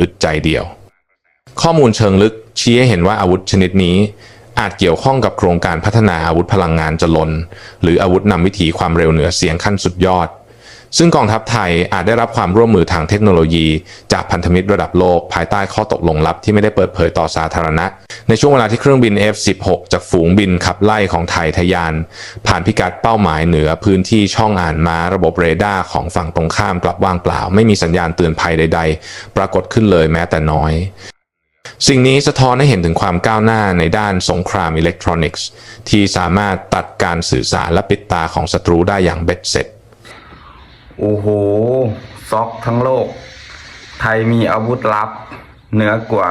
อึดใจเดียว ข้อมูลเชิงลึกชี้ให้เห็นว่าอาวุธชนิดนี้อาจเกี่ยวข้องกับโครงการพัฒนาอาวุธพลังงานจลน หรืออาวุธนำวิถีความเร็วเหนือเสียงขั้นสุดยอด ซึ่งกองทัพไทยอาจได้รับความร่วมมือทางเทคโนโลยี จากพันธมิตรระดับโลกภายใต้ข้อตกลงลับที่ไม่ได้เปิดเผยต่อสาธารณะ ในช่วงเวลาที่เครื่องบิน F-16 จากฝูงบินขับไล่ของไทยทะยาน ผ่านพิกัดเป้าหมายเหนือพื้นที่ช่องอ่านม้าระบบเรดาร์ของฝั่งตรงข้ามกลับว่างเปล่า ไม่มีสัญญาณเตือนภัยใด ๆ ปรากฏขึ้นเลยแม้แต่น้อยสิ่งนี้สะท้อนให้เห็นถึงความก้าวหน้าในด้านสงครามอิเล็กทรอนิกส์ ที่สามารถตัดการสื่อสารและปิดตาของศัตรูได้อย่างเบ็ดเสร็จ โอ้โหซอกทั้งโลก ไทยมีอาวุธลับ เหนือกว่า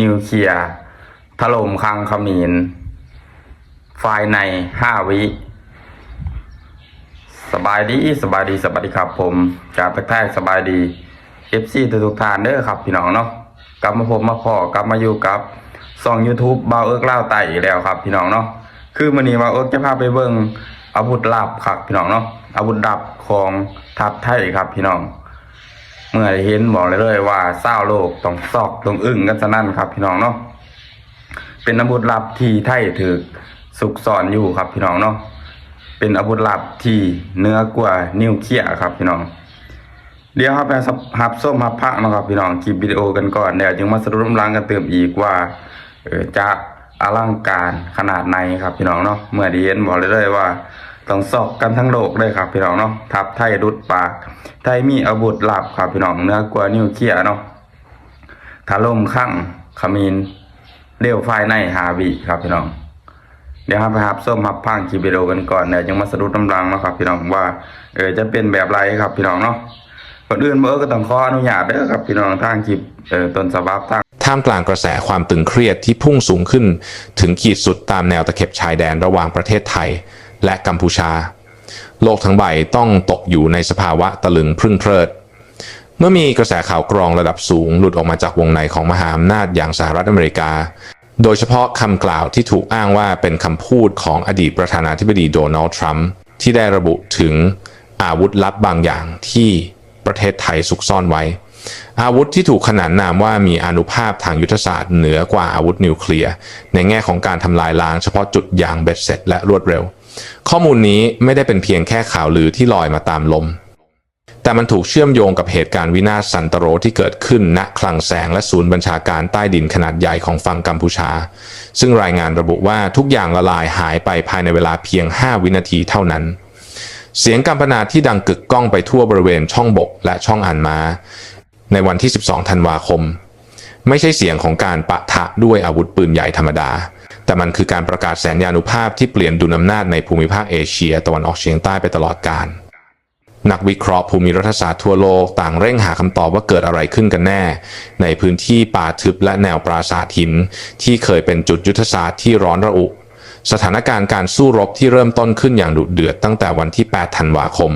นิวเคลียร์ถล่มคลังขมินฝ่ายในห้าวิสบายดีสบายดีสบายดีครับผมจากทักทายสบายดี FC ทุกทุกท่านเด้อครับพี่น้องเนาะกลับมาพบมาพอกลับมาอยู่กับสอง YouTube เบาเอิกเล่าวไตอีกแล้วครับพี่น้องเนาะคือมื้อนี้เบาเอิกจะพาไปเบิ่ง อาวุธลับครับพี่น้องเนาะอาวุธลับของทัพไทยครับพี่น้อง เมื่อเห็นบอกเลยเลยว่าเศร้าโลกต้องซอกต้องอึ้งกันซะนั่นครับ พี่น้องเนาะเป็นอาวุธลับที่ไทยถือสุกซ่อนอยู่ครับพี่น้องเนาะเป็นอาวุธลับที่เนื้อกว่านิ้วเคลียครับพี่น้องเดี๋ยวครับไปหับส้มหับพระนะครับพี่น้องคลิปวิดีโอกันก่อนเดี๋ยวจึงมาสรุปล้างกันเติมอีกว่าจะ อลังการขนาดไหนครับพี่น้องเนาะเมื่อดีเห็นบอกเลยเลยว่าต้องสอกกันทั้งโลกเลยครับพี่น้องเนาะทัพไทยรุดปากไทยมีอาวุธลับครับพี่น้องเนื้อกว่านิวเคลียร์เนาะถล่มข้างขมินเลี้ยวไฟในหาวิครับพี่น้อง เดี๋ยวครับไปหับส้มหับพังคลิปวิดีโอกันก่อนเดี๋ยยังมาสรุปน้ำรังนาะครับพี่น้องว่าเออจะเป็นแบบไรครับพี่น้องเนาะก่อนอื่นเบอร์ก็ต้องขออนุญาตเด้อครับพี่น้องทางคลิปเออต้นฉบับทาง ท่ามกลางกระแสความตึงเครียดที่พุ่งสูงขึ้น ถึงขีดสุดตามแนวตะเข็บชายแดนระหว่างประเทศไทย และกัมพูชา โลกทั้งใบต้องตกอยู่ในสภาวะตะลึงพรึ่งเพลิด เมื่อมีกระแสข่าวกรองระดับสูง หลุดออกมาจากวงในของมหาอำนาจอย่างสหรัฐอเมริกา โดยเฉพาะคำกล่าวที่ถูกอ้างว่าเป็นคำพูดของอดีตประธานาธิบดีโดนัลด์ทรัมป์ที่ได้ระบุถึงอาวุธลับบางอย่างที่ประเทศไทยซุกซ่อนไว้ อาวุธที่ถูกขนานนามว่ามีอนุภาพทางยุทธศาสตร์เหนือกว่าอาวุธนิวเคลียร์ ในแง่ของการทำลายล้างเฉพาะจุดอย่างเบ็ดเสร็จและรวดเร็ว ข้อมูลนี้ไม่ได้เป็นเพียงแค่ข่าวลือที่ลอยมาตามลม แต่มันถูกเชื่อมโยงกับเหตุการณ์วินาศสันตโรที่เกิดขึ้นณคลังแสงและศูนย์บัญชาการใต้ดินขนาดใหญ่ของฝั่งกัมพูชา ซึ่งรายงานระบุว่าทุกอย่างละลายหายไปภายในเวลาเพียง 5 วินาทีเท่านั้นเสียงกัมปนาที่ดังกึกก้องไปทั่วบริเวณช่องบกและช่องอ่านมา ในวันที่ 12 ธันวาคม ไม่ใช่เสียงของการปะทะด้วยอาวุธปืนใหญ่ธรรมดา แต่มันคือการประกาศแสนยานุภาพที่เปลี่ยนดุลอำนาจในภูมิภาคเอเชียตะวันออกเฉียงใต้ไปตลอดกาลนักวิเคราะห์ภูมิรัฐศาสตร์ทั่วโลกต่างเร่งหาคำตอบว่าเกิดอะไรขึ้นกันแน่ ในพื้นที่ป่าทึบและแนวปราสาทหิน ที่เคยเป็นจุดยุทธศาสตร์ที่ร้อนระอุ สถานการณ์การสู้รบที่เริ่มต้นขึ้นอย่างดุเดือดตั้งแต่วันที่ 8 ธันวาคม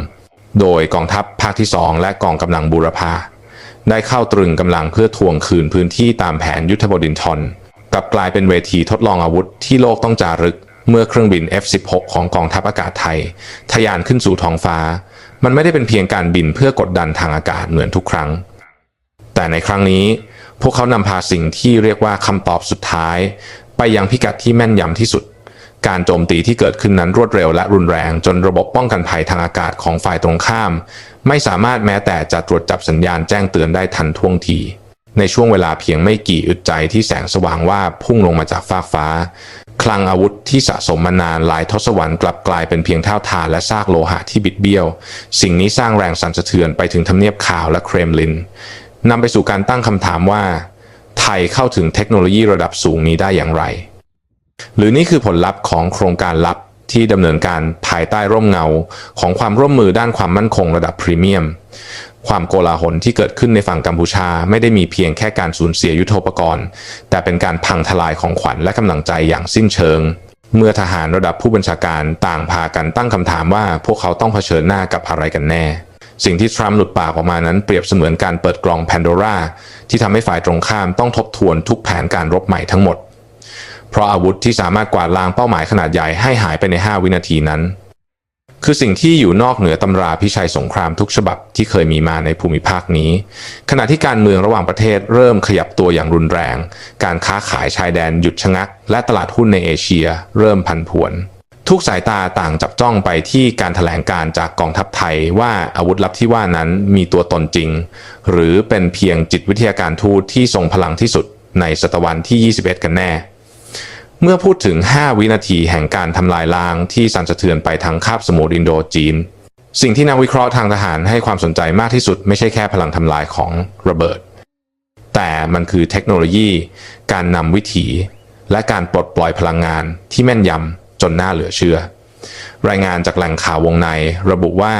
โดยกองทัพภาคที่ 2 และกองกำลังบูรพา ได้เข้าตรึงกำลังเพื่อทวงคืนพื้นที่ตามแผนยุทธบดินทรกลับกลายเป็นเวทีทดลองอาวุธที่โลกต้องจารึก เมื่อเครื่องบิน F-16 ของกองทัพอากาศไทย ทะยานขึ้นสู่ท้องฟ้า มันไม่ได้เป็นเพียงการบินเพื่อกดดันทางอากาศเหมือนทุกครั้ง แต่ในครั้งนี้พวกเขานำพาสิ่งที่เรียกว่าคำตอบสุดท้าย ไปยังพิกัดที่แม่นยำที่สุด การโจมตีที่เกิดขึ้นนั้นรวดเร็วและรุนแรง จนระบบป้องกันภัยทางอากาศของฝ่ายตรงข้าม ไม่สามารถแม้แต่จะตรวจจับสัญญาณแจ้งเตือนได้ทันท่วงที ในช่วงเวลาเพียงไม่กี่อึดใจที่แสงสว่างว่าพุ่งลงมาจากฟากฟ้า คลังอาวุธที่สะสมมานานหลายทศวรรษกลับกลายเป็นเพียงเท่าทานและซากโลหะที่บิดเบี้ยว สิ่งนี้สร้างแรงสั่นสะเทือนไปถึงทำเนียบข่าวและเครมลินนำไปสู่การตั้งคำถามว่า ไทยเข้าถึงเทคโนโลยีระดับสูงนี้ได้อย่างไร หรือนี่คือผลลัพธ์ของโครงการลับที่ดำเนินการภายใต้ร่มเงา ของความร่วมมือด้านความมั่นคงระดับพรีเมียม ความโกลาหลที่เกิดขึ้นในฝั่งกัมพูชาไม่ได้มีเพียงแค่การสูญเสียยุทโธปกรณ์ แต่เป็นการพังทลายของขวัญและกำลังใจอย่างสิ้นเชิง เมื่อทหารระดับผู้บัญชาการต่างพากันตั้งคำถามว่าพวกเขาต้องเผชิญหน้ากับอะไรกันแน่ สิ่งที่ทรัมป์หลุดปากออกมานั้นเปรียบเสมือนการเปิดกล่องแพนโดราที่ทำให้ฝ่ายตรงข้ามต้องทบทวนทุกแผนการรบใหม่ทั้งหมด เพราะอาวุธที่สามารถกวาดล้างเป้าหมายขนาดใหญ่ให้หายไปใน 5 วินาทีนั้น คือสิ่งที่อยู่นอกเหนือตำราพิชัยสงครามทุกฉบับที่เคยมีมาในภูมิภาคนี้ ขณะที่การเมืองระหว่างประเทศเริ่มขยับตัวอย่างรุนแรง การค้าขายชายแดนหยุดชะงัก และตลาดหุ้นในเอเชีย เริ่มผันผวนทุกสายตาต่างจับจ้องไปที่การถแถลงการจากกองทัพไทยว่าอาวุธลับที่ว่านั้นมีตัวตนจริง หรือเป็นเพียงจิตวิทยาการทูตที่ทรงพลังที่สุดในศตวรรษที่ 21 กันแน่ เมื่อพูดถึง 5 วินาทีแห่งการทำลายล้างที่สั่นสะเทือนไปทั้งคาบสมุทรอินโดจีน สิ่งที่นักวิเคราะห์ทางทหารให้ความสนใจมากที่สุดไม่ใช่แค่พลังทำลายของระเบิด แต่มันคือเทคโนโลยี การนำวิถี และการปลดปล่อยพลังงานที่แม่นยำจนน่าเหลือเชื่อ รายงานจากแหล่งข่าววงในระบุว่า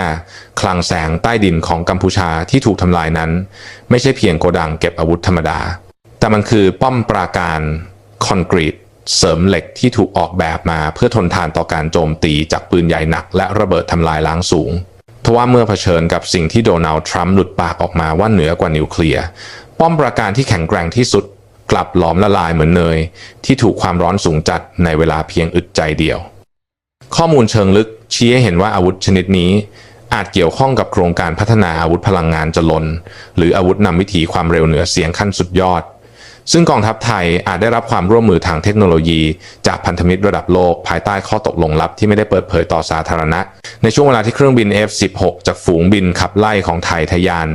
คลังแสงใต้ดินของกัมพูชาที่ถูกทำลายนั้น ไม่ใช่เพียงโกดังเก็บอาวุธธรรมดา แต่มันคือป้อมปราการคอนกรีต เสริมเหล็กที่ถูกออกแบบมาเพื่อทนทานต่อการโจมตีจากปืนใหญ่หนัก และระเบิดทำลายล้างสูง ทว่าเมื่อเผชิญกับสิ่งที่โดนัลด์ทรัมป์หลุดปากออกมาว่าเหนือกว่านิวเคลียร์ ป้อมปราการที่แข็งแกร่งที่สุด กลับหลอมละลายเหมือนเนย ที่ถูกความร้อนสูงจัดในเวลาเพียงอึดใจเดียว ข้อมูลเชิงลึกชี้ให้เห็นว่าอาวุธชนิดนี้ อาจเกี่ยวข้องกับโครงการพัฒนาอาวุธพลังงานจลนหรืออาวุธนำวิถีความเร็วเหนือเสียงขั้นสุดยอด ซึ่งกองทัพไทยอาจได้รับความร่วมมือทางเทคโนโลยี จากพันธมิตรระดับโลกภายใต้ข้อตกลงลับที่ไม่ได้เปิดเผยต่อสาธารณะ ในช่วงเวลาที่เครื่องบิน F-16 จากฝูงบินขับไล่ของไทยทะยาน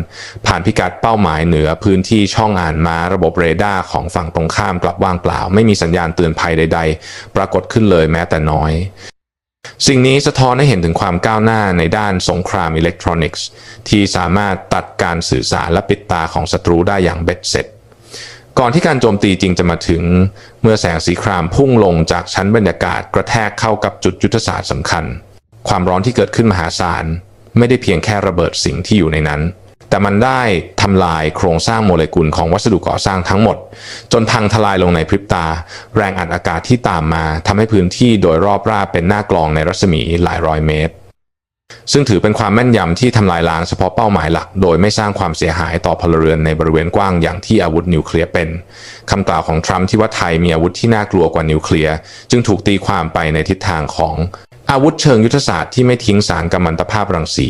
ผ่านพิกัดเป้าหมายเหนือพื้นที่ช่องอ่านม้าระบบเรดาร์ของฝั่งตรงข้ามกลับว่างเปล่า ไม่มีสัญญาณเตือนภัยใด ๆ ปรากฏขึ้นเลยแม้แต่น้อยสิ่งนี้สะท้อนให้เห็นถึงความก้าวหน้าในด้านสงครามอิเล็กทรอนิกส์ ที่สามารถตัดการสื่อสารและปิดตาของศัตรูได้อย่างเบ็ดเสร็จ ก่อนที่การโจมตีจริงจะมาถึง เมื่อแสงสีครามพุ่งลงจากชั้นบรรยากาศกระแทกเข้ากับจุดยุทธศาสตร์สำคัญ ความร้อนที่เกิดขึ้นมหาศาล ไม่ได้เพียงแค่ระเบิดสิ่งที่อยู่ในนั้น แต่มันได้ทำลายโครงสร้างโมเลกุลของวัสดุก่อสร้างทั้งหมด จนพังทลายลงในพริบตา แรงอัดอากาศที่ตามมาทำให้พื้นที่โดยรอบราบเป็นหน้ากลองในรัศมีหลายร้อยเมตร ซึ่งถือเป็นความแม่นยำที่ทำลายล้างเฉพาะเป้าหมายหลัก โดยไม่สร้างความเสียหายต่อพลเรือนในบริเวณกว้างอย่างที่อาวุธนิวเคลียร์เป็นคำกล่าวของทรัมป์ที่ว่าไทยมีอาวุธที่น่ากลัวกว่านิวเคลียร์จึงถูกตีความไปในทิศทางของ อาวุธเชิงยุทธศาสตร์ที่ไม่ทิ้งสารกัมมันตภาพรังสี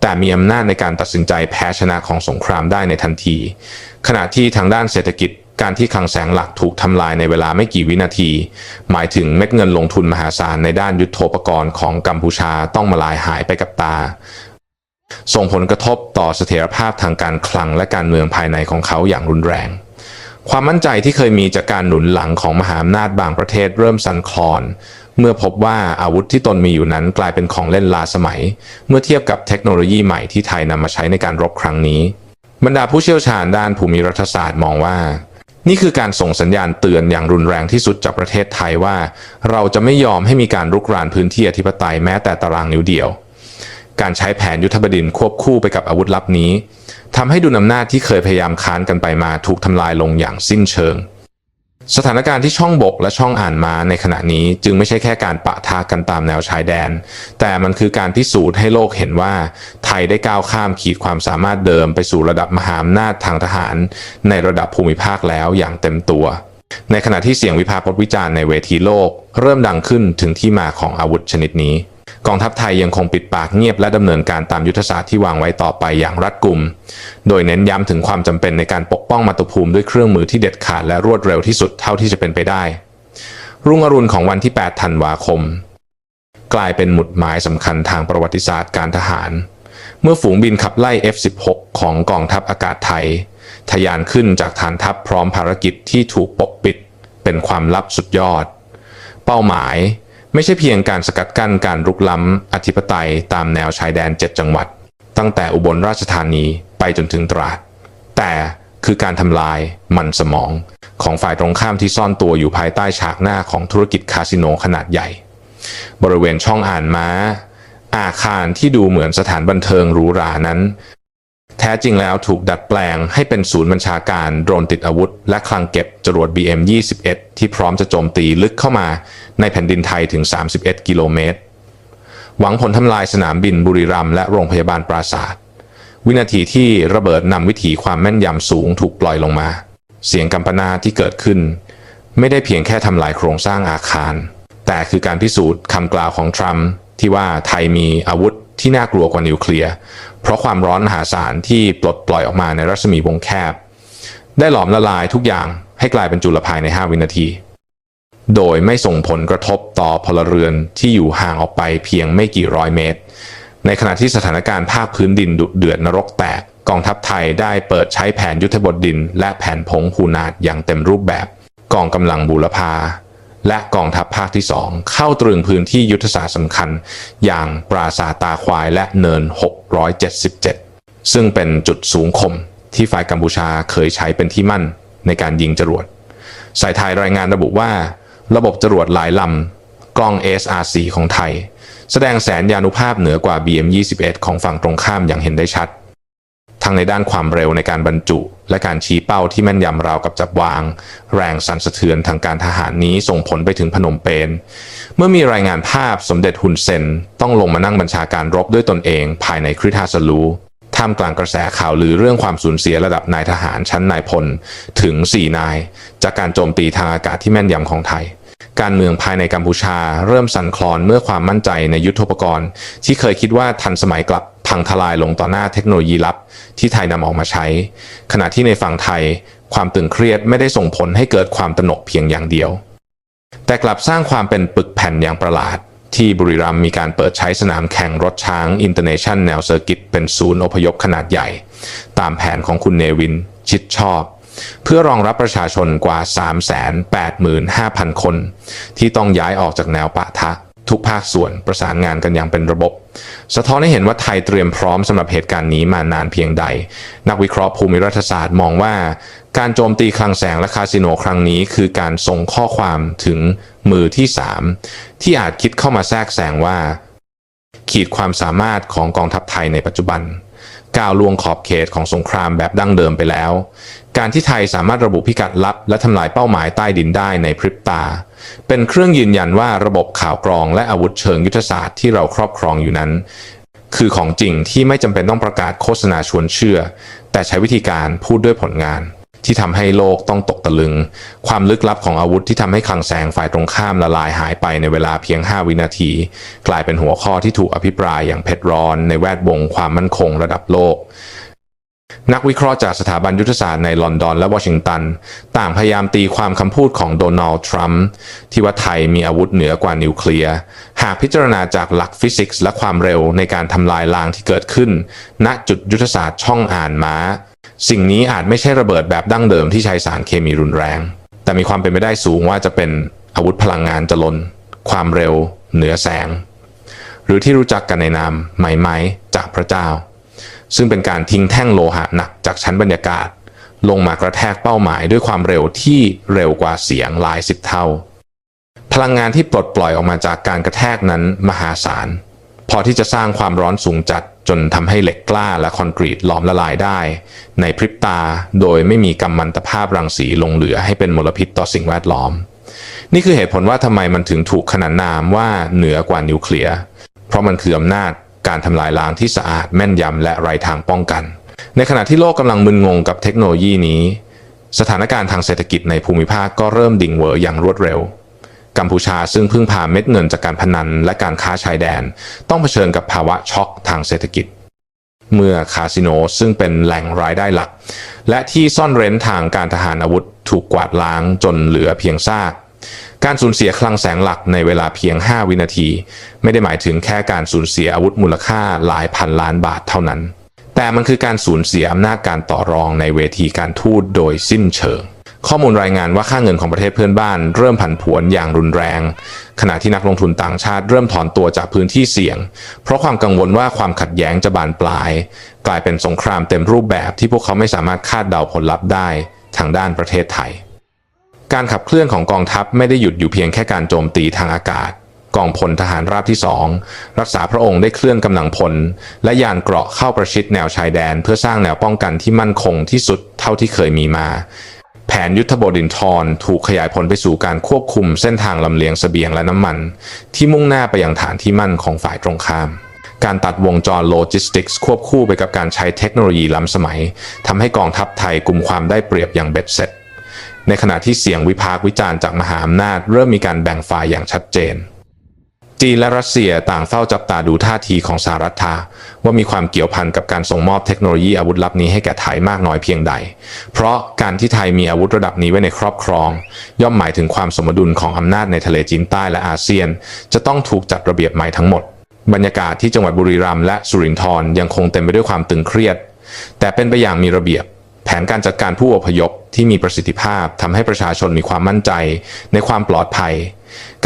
แต่มีอำนาจในการตัดสินใจแพ้ชนะของสงครามได้ในทันที ขณะที่ทางด้านเศรษฐกิจ การที่คลังแสงหลักถูกทำลายในเวลาไม่กี่วินาที หมายถึงเม็ดเงินลงทุนมหาศาลในด้านยุทโธปกรณ์ของกัมพูชาต้องมาลายหายไปกับตา ส่งผลกระทบต่อเสถียรภาพทางการคลังและการเมืองภายในของเขาอย่างรุนแรง ความมั่นใจที่เคยมีจากการหนุนหลังของมหาอำนาจบางประเทศเริ่มสั่นคลอน เมื่อพบว่าอาวุธที่ตนมีอยู่นั้นกลายเป็นของเล่นล้าสมัย เมื่อเทียบกับเทคโนโลยีใหม่ที่ไทยนำมาใช้ในการรบครั้งนี้ บรรดาผู้เชี่ยวชาญด้านภูมิรัฐศาสตร์มองว่า นี่คือการส่งสัญญาณเตือนอย่างรุนแรงที่สุดจากประเทศไทยว่า เราจะไม่ยอมให้มีการรุกรานพื้นที่อธิปไตยแม้แต่ตารางนิ้วเดียว การใช้แผนยุทธบดินทร์ควบคู่ไปกับอาวุธลับนี้ทำให้ดุลอำนาจที่เคยพยายามค้านกันไปมาถูกทำลายลงอย่างสิ้นเชิง สถานการณ์ที่ช่องบกและช่องอ่านมาในขณะนี้จึงไม่ใช่แค่การปะทะกันตามแนวชายแดน แต่มันคือการพิสูจน์ให้โลกเห็นว่า ไทยได้ก้าวข้ามขีดความสามารถเดิมไปสู่ระดับมหาอำนาจทางทหาร ในระดับภูมิภาคแล้วอย่างเต็มตัว ในขณะที่เสียงวิพากษ์วิจารณ์ในเวทีโลก เริ่มดังขึ้นถึงที่มาของอาวุธชนิดนี้ กองทัพไทยยังคงปิดปากเงียบและดำเนินการตามยุทธศาสตร์ที่วางไว้ต่อไปอย่างรัดกุม โดยเน้นย้ำถึงความจำเป็นในการปกป้องมาตุภูมิด้วยเครื่องมือที่เด็ดขาดและรวดเร็วที่สุดเท่าที่จะเป็นไปได้ รุ่งอรุณของวันที่ 8 ธันวาคม กลายเป็นหมุดหมายสำคัญทางประวัติศาสตร์การทหาร เมื่อฝูงบินขับไล่ F-16 ของกองทัพอากาศไทยทะยานขึ้นจากฐานทัพพร้อมภารกิจที่ถูกปกปิด เป็นความลับสุดยอด เป้าหมาย ไม่ใช่เพียงการสกัดกั้นการรุกล้ำอธิปไตยตามแนวชายแดน 7 จังหวัด ตั้งแต่อุบลราชธานีไปจนถึงตราด แต่คือการทำลายมันสมอง ของฝ่ายตรงข้ามที่ซ่อนตัวอยู่ภายใต้ฉากหน้าของธุรกิจคาสิโนขนาดใหญ่ บริเวณช่องอ่านม้า อาคารที่ดูเหมือนสถานบันเทิงหรูหรานั้น แท้จริงแล้วถูกดัดแปลงให้เป็นศูนย์บัญชาการโดรนติดอาวุธ และคลังเก็บจรวด BM-21 ที่พร้อมจะโจมตีลึกเข้ามาในแผ่นดินไทยถึง 31 กิโลเมตร หวังผลทำลายสนามบินบุรีรัมย์และโรงพยาบาลปราศาสตร์วินาทีที่ระเบิดนำวิถีความแม่นยำสูงถูกปล่อยลงมา เสียงกัมปนาที่เกิดขึ้น ไม่ได้เพียงแค่ทำลายโครงสร้างอาคาร แต่คือการพิสูจน์คำกล่าวของทรัมป์ที่ว่าไทยมีอาวุธ ที่น่ากลัวกว่านิวเคลียร์เพราะความร้อนมหาศาลที่ปลดปล่อยออกมาในรัศมีวงแคบ ได้หลอมละลายทุกอย่างให้กลายเป็นจุลภายใน 5 วินาที โดยไม่ส่งผลกระทบต่อพลเรือนที่อยู่ห่างออกไปเพียงไม่กี่ร้อยเมตร ในขณะที่สถานการณ์ภาคพื้นดินดุเดือดนรกแตกกองทัพไทยได้เปิดใช้แผนยุทธบดดิน และแผนพงพูนาดอย่างเต็มรูปแบบ กองกำลังบูรพา และกองทัพภาคที่ 2 เข้าตรึงพื้นที่ยุทธศาสตร์สำคัญ อย่างปราสาทตาควายและเนิน 677 ซึ่งเป็นจุดสูงคมที่ฝ่ายกัมพูชาเคยใช้เป็นที่มั่นในการยิงจรวด สายไทยรายงานระบุว่า ระบบจรวดหลายลำกล้อง SRC ของไทย แสดงแสนยานุภาพเหนือกว่า BM21 ของฝั่งตรงข้ามอย่างเห็นได้ชัด ทั้งในด้านความเร็วในการบรรจุ และการชี้เป้าที่แม่นยำราวกับจับวาง แรงสั่นสะเทือนทางการทหารนี้ส่งผลไปถึงพนมเปญเมื่อมีรายงานภาพสมเด็จฮุนเซนต้องลงมานั่งบัญชาการรบด้วยตนเองภายในคริทาสลูท่ามกลางกระแสข่าวลือเรื่องความสูญเสียระดับนายทหารชั้นนายพลถึง 4 นาย จากการโจมตีทางอากาศที่แม่นยำของไทย การเมืองภายในกัมพูชาเริ่มสั่นคลอนเมื่อความมั่นใจในยุทธปกรณ์ ที่เคยคิดว่าทันสมัยกลับ พังทลายลงต่อหน้าเทคโนโลยีลับ ที่ไทยนำออกมาใช้ ขณะที่ในฝั่งไทย ความตึงเครียดไม่ได้ส่งผลให้เกิดความตนกเพียงอย่างเดียว แต่กลับสร้างความเป็นปึกแผ่นอย่างประหลาด ที่บุรีรัมย์มีการเปิดใช้สนามแข่งรถช้างอินเตอร์เนชั่นแนวเซอร์กิตเป็นศูนย์อพยพขนาดใหญ่ ตามแผนของคุณเนวิน ชิดชอบเพื่อรองรับประชาชนกว่า 385,000 คน ที่ต้องย้ายออกจากแนวปะทะ ทุกภาคส่วนประสานงานกันอย่างเป็นระบบ สะท้อนให้เห็นว่าไทยเตรียมพร้อมสำหรับเหตุการณ์นี้มานานเพียงใด นักวิเคราะห์ภูมิรัฐศาสตร์มองว่า การโจมตีคลังแสงและคาสิโนครั้งนี้คือการส่งข้อความถึงมือที่ 3 ที่อาจคิดเข้ามาแทรกแซงว่า ขีดความสามารถของกองทัพไทยในปัจจุบัน ก้าวล่วงขอบเขตของสงครามแบบดั้งเดิมไปแล้ว การที่ไทยสามารถระบุพิกัดลับ และทำลายเป้าหมายใต้ดินได้ในพริบตา เป็นเครื่องยืนยันว่าระบบข่าวกรองและอาวุธเชิงยุทธศาสตร์ที่เราครอบครองอยู่นั้น คือของจริงที่ไม่จำเป็นต้องประกาศโฆษณาชวนเชื่อ แต่ใช้วิธีการพูดด้วยผลงาน ที่ทำให้โลกต้องตกตะลึง ความลึกลับของอาวุธที่ทำให้คลังแสงฝ่ายตรงข้ามละลายหายไปในเวลาเพียง 5 วินาที กลายเป็นหัวข้อที่ถูกอภิปรายอย่างเผ็ดร้อนในแวดวงความมั่นคงระดับโลก นักวิเคราะห์จากสถาบันยุทธศาสตร์ในลอนดอนและวอชิงตัน ต่างพยายามตีความคำพูดของโดนัลด์ทรัมป์ที่ว่าไทยมีอาวุธเหนือกว่านิวเคลียร์ หากพิจารณาจากหลักฟิสิกส์และความเร็วในการทำลายล้างที่เกิดขึ้น ณจุดยุทธศาสตร์ช่องอ่านม้า สิ่งนี้อาจไม่ใช่ระเบิดแบบดั้งเดิมที่ใช้สารเคมีรุนแรง แต่มีความเป็นไปได้สูงว่าจะเป็นอาวุธพลังงานจลน ความเร็ว เหนือแสง หรือที่รู้จักกันในนามไหมไหมจากพระเจ้า ซึ่งเป็นการทิ้งแท่งโลหะหนักจากชั้นบรรยากาศ ลงมากระแทกเป้าหมายด้วยความเร็วที่เร็วกว่าเสียงหลายสิบเท่า พลังงานที่ปลดปล่อยออกมาจากการกระแทกนั้นมหาศาล พอที่จะสร้างความร้อนสูงจัด จนทำให้เหล็กกล้าและคอนกรีตหลอมละลายได้ ในพริบตาโดยไม่มีกัมมันตภาพรังสีลงเหลือให้เป็นมลพิษต่อสิ่งแวดล้อม นี่คือเหตุผลว่าทำไมมันถึงถูกขนานนามว่าเหนือกว่านิวเคลียร์เพราะมันคืออำนาจการทำลายล้างที่สะอาดแม่นยำและไร้ทางป้องกัน ในขณะที่โลกกำลังมึนงงกับเทคโนโลยีนี้ สถานการณ์ทางเศรษฐกิจในภูมิภาคก็เริ่มดิ่งเหวออย่างรวดเร็ว กัมพูชาซึ่งพึ่งพาเม็ดเงินจากการพนันและการค้าชายแดน ต้องเผชิญกับภาวะช็อกทางเศรษฐกิจ เมื่อคาสิโนซึ่งเป็นแหล่งรายได้หลัก และที่ซ่อนเร้นทางการทหารอาวุธถูกกวาดล้างจนเหลือเพียงซากการสูญเสียคลังแสงหลักในเวลาเพียง 5 วินาที ไม่ได้หมายถึงแค่การสูญเสียอาวุธมูลค่าหลายพันล้านบาทเท่านั้น แต่มันคือการสูญเสียอำนาจการต่อรองในเวทีการทูตโดยสิ้นเชิง ข้อมูลรายงานว่าค่าเงินของประเทศเพื่อนบ้าน เริ่มผันผวนอย่างรุนแรง ขณะที่นักลงทุนต่างชาติเริ่มถอนตัวจากพื้นที่เสี่ยง เพราะความกังวลว่าความขัดแย้งจะบานปลาย กลายเป็นสงครามเต็มรูปแบบที่พวกเขาไม่สามารถคาดเดาผลลัพธ์ได้ทางด้านประเทศไทย การขับเคลื่อนของกองทัพไม่ได้หยุดอยู่เพียงแค่การโจมตีทางอากาศกองพลทหารราบที่สองรักษาพระองค์ได้เคลื่อนกำลังพล และยานเกราะเข้าประชิดแนวชายแดน เพื่อสร้างแนวป้องกันที่มั่นคงที่สุดเท่าที่เคยมีมา แผนยุทธบดินทรถูกขยายผลไปสู่การควบคุมเส้นทางลำเลียงเสบียงและน้ำมัน ที่มุ่งหน้าไปยังฐานที่มั่นของฝ่ายตรงข้าม การตัดวงจรโลจิสติกส์ควบคู่ไปกับการใช้เทคโนโลยีล้ำสมัยทำให้กองทัพไทยกลุ่มความได้เปรียบอย่างเบ็ดเสร็จ ในขณะที่เสียงวิพากษ์วิจารณ์จากมหาอำนาจ เริ่มมีการแบ่งฝ่ายอย่างชัดเจน จีนและรัสเซียต่างเฝ้าจับตาดูท่าทีของสหรัฐาว่ามีความเกี่ยวพันกับการส่งมอบเทคโนโลยีอาวุธลับนี้ให้แก่ไทยมากน้อยเพียงใด เพราะการที่ไทยมีอาวุธระดับนี้ไว้ในครอบครอง ย่อมหมายถึงความสมดุลของอำนาจในทะเลจีนใต้และอาเซียน จะต้องถูกจัดระเบียบใหม่ทั้งหมด บรรยากาศที่จังหวัดบุรีรัมย์และสุรินทร์ยังคงเต็มไปด้วยความตึงเครียด แต่เป็นไปอย่างมีระเบียบ แผนการจัดการผู้อพยพที่มีประสิทธิภาพทำให้ประชาชนมีความมั่นใจ ในความปลอดภัย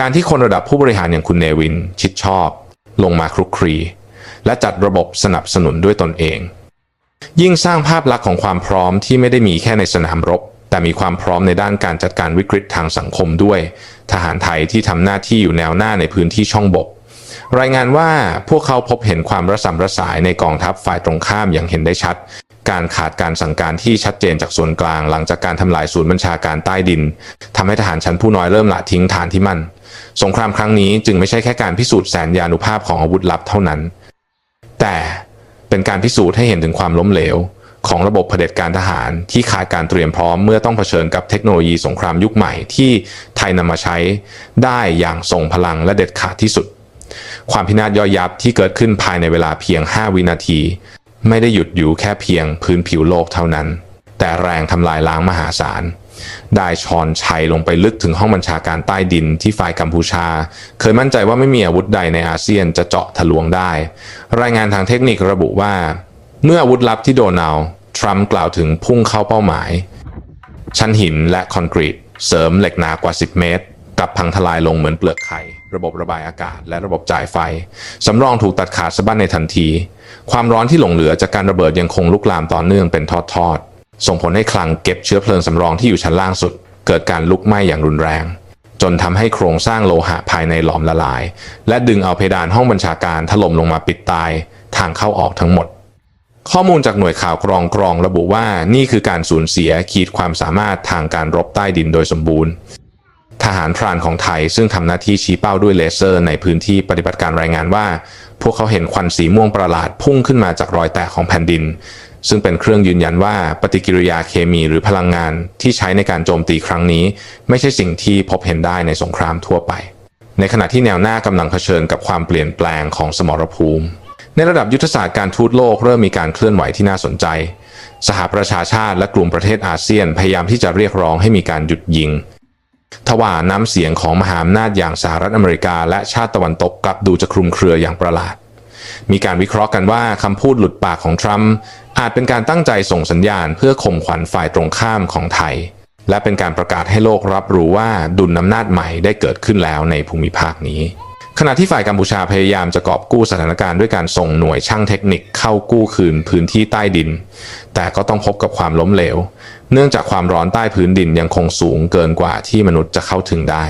การที่คนระดับผู้บริหารอย่างคุณเนวิน ชิดชอบ ลงมาคลุกคลี และจัดระบบสนับสนุนด้วยตนเอง ยิ่งสร้างภาพลักษณ์ของความพร้อมที่ไม่ได้มีแค่ในสนามรบ แต่มีความพร้อมในด้านการจัดการวิกฤตทางสังคมด้วย ทหารไทยที่ทำหน้าที่อยู่แนวหน้าในพื้นที่ช่องบก รายงานว่าพวกเขาพบเห็นความระสำระสายในกองทัพฝ่ายตรงข้ามอย่างเห็นได้ชัด การขาดการสั่งการที่ชัดเจนจากส่วนกลางหลังจากการทำลายศูนย์บัญชาการใต้ดินทำให้ทหารชั้นผู้น้อยเริ่มละทิ้งฐานที่มั่น สงครามครั้งนี้จึงไม่ใช่แค่การพิสูจน์แสนยานุภาพของอาวุธลับเท่านั้น แต่เป็นการพิสูจน์ให้เห็นถึงความล้มเหลว ของระบบเผด็จการทหารที่ขาดการเตรียมพร้อมเมื่อต้องเผชิญกับเทคโนโลยีสงครามยุคใหม่ที่ไทยนำมาใช้ได้อย่างทรงพลังและเด็ดขาดที่สุด ความพินาศย่อยยับที่เกิดขึ้นภายในเวลาเพียง 5 วินาที ไม่ได้หยุดอยู่แค่เพียงพื้นผิวโลกเท่านั้น แต่แรงทำลายล้างมหาศาลได้ชอนชัยลงไปลึกถึงห้องบัญชาการใต้ดินที่ฝ่ายกัมพูชา เคยมั่นใจว่าไม่มีอาวุธใดในอาเซียนจะเจาะทะลวงได้ รายงานทางเทคนิคระบุว่า เมื่ออาวุธลับที่โดนัลทรัมป์กล่าวถึงพุ่งเข้าเป้าหมาย ชั้นหินและคอนกรีต เสริมเหล็กหนากว่า 10 เมตร ลับพังทลายลงเหมือนเปลือกไข่ ระบบระบายอากาศ และระบบจ่ายไฟ สำรองถูกตัดขาดสะบั้นในทันที ความร้อนที่หลงเหลือจากการระเบิดยังคงลุกลามต่อเนื่องเป็นทอดๆ ส่งผลให้คลังเก็บเชื้อเพลิงสำรองที่อยู่ชั้นล่างสุด เกิดการลุกไหม้อย่างรุนแรง จนทำให้โครงสร้างโลหะภายในหลอมละลาย และดึงเอาเพดานห้องบัญชาการถล่มลงมาปิดตาย ทางเข้าออกทั้งหมดข้อมูลจากหน่วยข่าวกรองกรองระบุว่านี่คือการสูญเสียขีดความสามารถทางการรบใต้ดินโดยสมบูรณ์ ทหารพรานของไทย ซึ่งทำหน้าที่ชี้เป้าด้วยเลเซอร์ในพื้นที่ปฏิบัติการรายงานว่า พวกเขาเห็นควันสีม่วงประหลาดพุ่งขึ้นมาจากรอยแตกของแผ่นดิน ซึ่งเป็นเครื่องยืนยันว่าปฏิกิริยาเคมีหรือพลังงานที่ใช้ในการโจมตีครั้งนี้ ไม่ใช่สิ่งที่พบเห็นได้ในสงครามทั่วไป ในขณะที่แนวหน้ากำลังเผชิญกับความเปลี่ยนแปลงของสมรภูมิ ในระดับยุทธศาสตร์การทูตโลกเริ่มมีการเคลื่อนไหวที่น่าสนใจ สหประชาชาติและกลุ่มประเทศอาเซียนพยายามที่จะเรียกร้องให้มีการหยุดยิง ทว่าน้ำเสียงของมหาอำนาจอย่างสหรัฐอเมริกา และชาติตะวันตกกลับดูจะคลุมเครืออย่างประหลาด มีการวิเคราะห์กันว่าคำพูดหลุดปากของทรัมป์อาจเป็นการตั้งใจส่งสัญญาณเพื่อข่มขวัญฝ่ายตรงข้ามของไทย และเป็นการประกาศให้โลกรับรู้ว่าดุลอำนาจใหม่ได้เกิดขึ้นแล้วในภูมิภาคนี้ ขณะที่ฝ่ายกัมพูชาพยายามจะกอบกู้สถานการณ์ด้วยการส่งหน่วยช่างเทคนิคเข้ากู้คืนพื้นที่ใต้ดิน แต่ก็ต้องพบกับความล้มเหลว เนื่องจากความร้อนใต้พื้นดินยังคงสูงเกินกว่าที่มนุษย์จะเข้าถึงได้